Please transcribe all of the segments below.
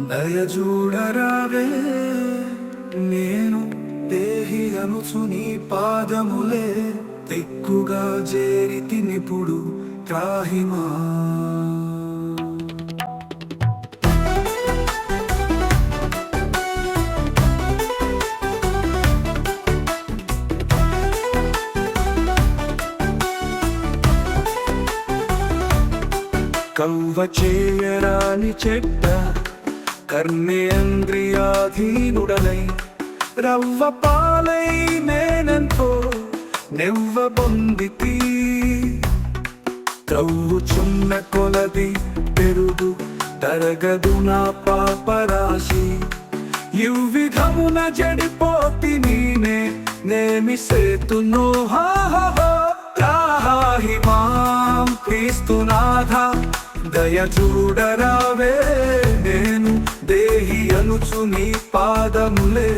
దయచూడరావే నేను దేహి అనుచు నీ పాదములే తిక్కుగా చేరితి నిపుడు త్రాహిమా. కవ్వ చేయరాని చెట్ట కర్ణేంద్రియాధీనుడనై రవ్వ పాలై నేనెంతో నెవ్వ పొందితి. త్రవ్వుచున్న కొలది పెరుగు తరగదు నా పాపరాశి. విధమున జడిపోతి నేనే నేమి సేతును హా హా హా. త్రాహి మాం క్రీస్తునాథ దయ చూడరావే నేను. దేహి అనుచు నీ పాదములే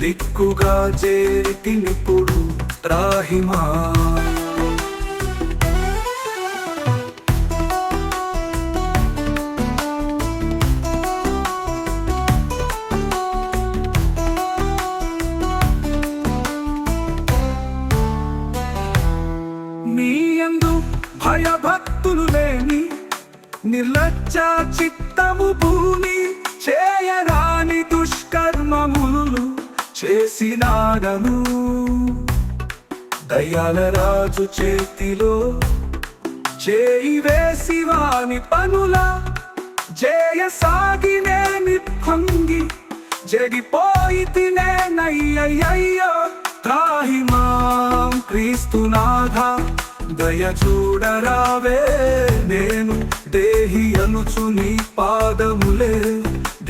దిక్కుగా చేరితి నిప్పుడు త్రాహిమా. నీయందు భయభక్తులు లేని నిర్లజ్జ చిత్తము భూమి. చేయరాని దుష్కర్మములు చేసినాడను. దయాల రాజు చేతిలో చేయి వేసి వాని పనుల జయ సాగినే నిప్పంగి జడిపోయి తినే నయ్యయ్యో త్రాహిమాం క్రీస్తునాథ దయ చూడరావే నేను దేహి అనుచు నీ పాదములే.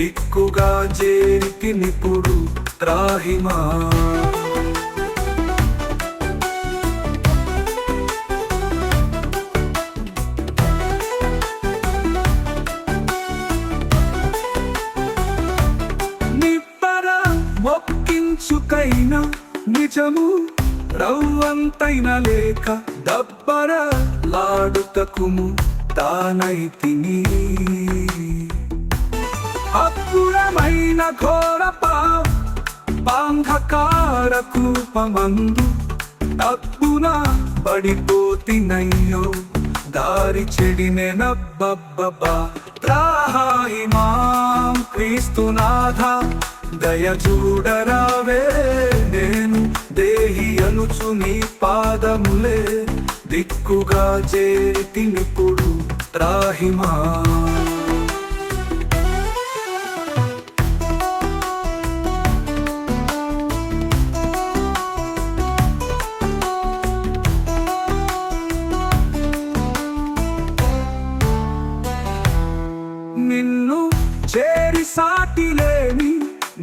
దిక్కుగా చేరికి నిపుడు త్రాహిమా. నిప్పర మొక్కించుకైనా నిజము రవ్వంతైన లేక దబ్బర లాడుతకుము తానై. తిని ఘోర పాంఘకార కూపమందు అప్పున పడిపోతినయ్యో. దారి చెడినే నబ్బబ్బా త్రాహాయి మాం క్రీస్తునాథ దయ చూడరావే. నేను దేహి అనుచు నీ పాదములే. దిక్కుగా చేతినిప్పుడు త్రాహిమా.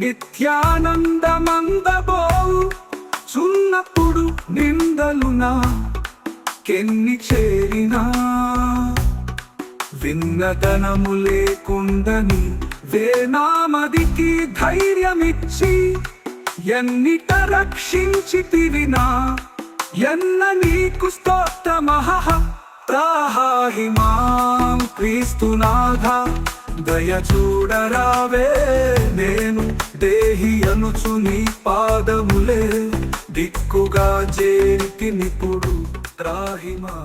నిత్యానందమందబో నిత్యానందమందబోవు చున్నప్పుడు నిందలునా కెన్ని చేరినా? విన్నదనము లేకుండని వేనామదికి ధైర్యమిచ్చి ఎన్నిట రక్షించితివినా? ఎన్న నీకు స్తోత్రమహ త్రాహాహి మాం క్రీస్తునాథ దయ చూడరావే నేను. దేహి అనుచు నీ పాదములే దిక్కుగా చేరికి నిపుడు త్రాహిమా